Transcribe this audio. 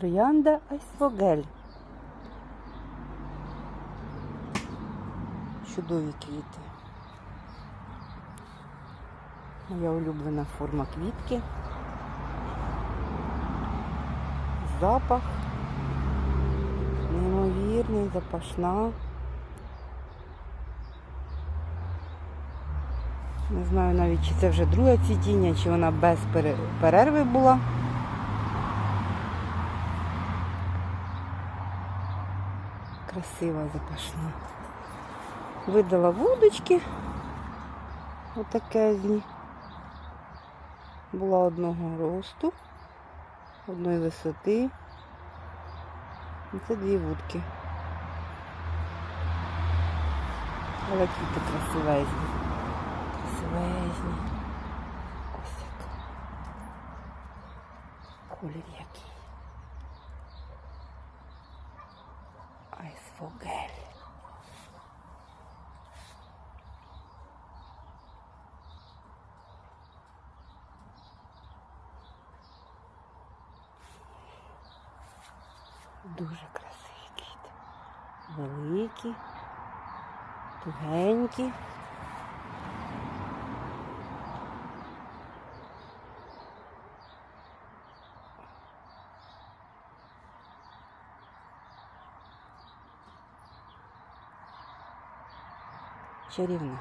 Троянда Айсфогель. Чудові квіти. Моя улюблена форма квітки. Запах. Неймовірний, запашна. Не знаю навіть, чи це вже друге цвітіння, чи вона без перерви була. Красива, запашна. Видала вудочки отакезні. Була одного росту, одної висоти. І Це дві вудки. Але квіти красивезні. Красивезні. Ось як. Колір який. Айсфогель. Дуже красивий кіт. Великі, тугенькі. 确定了。